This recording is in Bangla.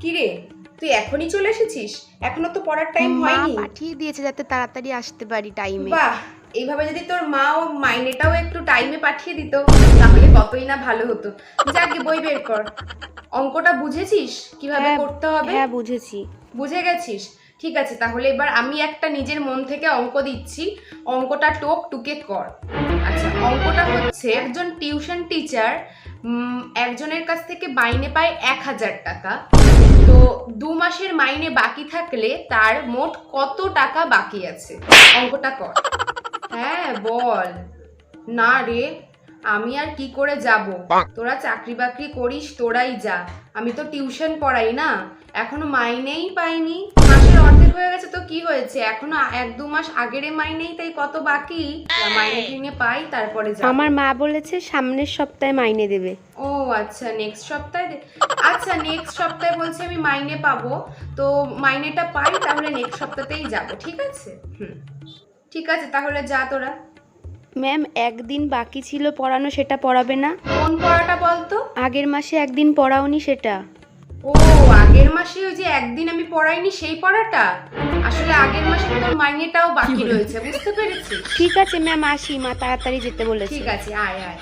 কি রে তুই এখনই চলে এসেছিস? এখনও তো পড়ার টাইম মা হয়নি। পাঠিয়ে দিয়েছে যাতে তাড়াতাড়ি আসতে পারি টাইমে বাহ এইভাবে যদি তোর মা ও মাইনেটাও একটু টাইমে পাঠিয়ে দিত তাহলে কতই না ভালো হতো। যাকে বই বের কর। অঙ্কটা বুঝেছিস? কীভাবে হ্যাঁ, করতে হবে? হ্যাঁ বুঝেছি। বুঝে গেছিস? ঠিক আছে তাহলে এবার আমি একটা নিজের মন থেকে অঙ্ক দিচ্ছি। অঙ্কটা টোক টুকে কর। আচ্ছা অঙ্কটা হচ্ছে একজন টিউশন টিচার একজনের কাছ থেকে বাইনে পায় এক হাজার টাকা। তো দু মাসের মাইনে বাকি থাকলে তার মোট কত টাকা বাকি আছে? অঙ্কটা কর। হ্যাঁ বল। না রে আমি আর কি করে যাব? তোরা চাকরি বাকরি করিস তোরাই যা। আমি তো টিউশন পড়াই না। এখনও মাইনেই পাইনি। অর্ধেক হয়ে গেছে তো কি হয়েছে? এখনও এক দু মাস আগের মাইনেই তাই কত বাকি? মাইনে ভেঙে পাই তারপরে আমার মা বলেছে সামনের সপ্তাহে মাইনে দেবে। ও আচ্ছা নেক্সট সপ্তাহে আচ্ছা নেক্সট সপ্তাহে বলছে আমি মাইনে পাবো তো মাইনেটা পাই তাহলে নেক্সট সপ্তাহতেই যাব ঠিক আছে? হুম। ঠিক আছে তাহলে যা তোরা। ম্যাম একদিন বাকি ছিল পড়ানো সেটা পড়াবে না? কোন পড়াটা বলতো? আগের মাসে একদিন পড়াওনি সেটা। ও আগের মাসে ওই যে একদিন আমি পড়াইনি সেই পড়াটা? আসলে আগের মাসে তোর মাইনেটাও বাকি রয়েছে বুঝতে পেরেছি ঠিক আছে ম্যাম আসি মা তাড়াতাড়ি যেতে বলেছি। ঠিক আছে আয় আয়।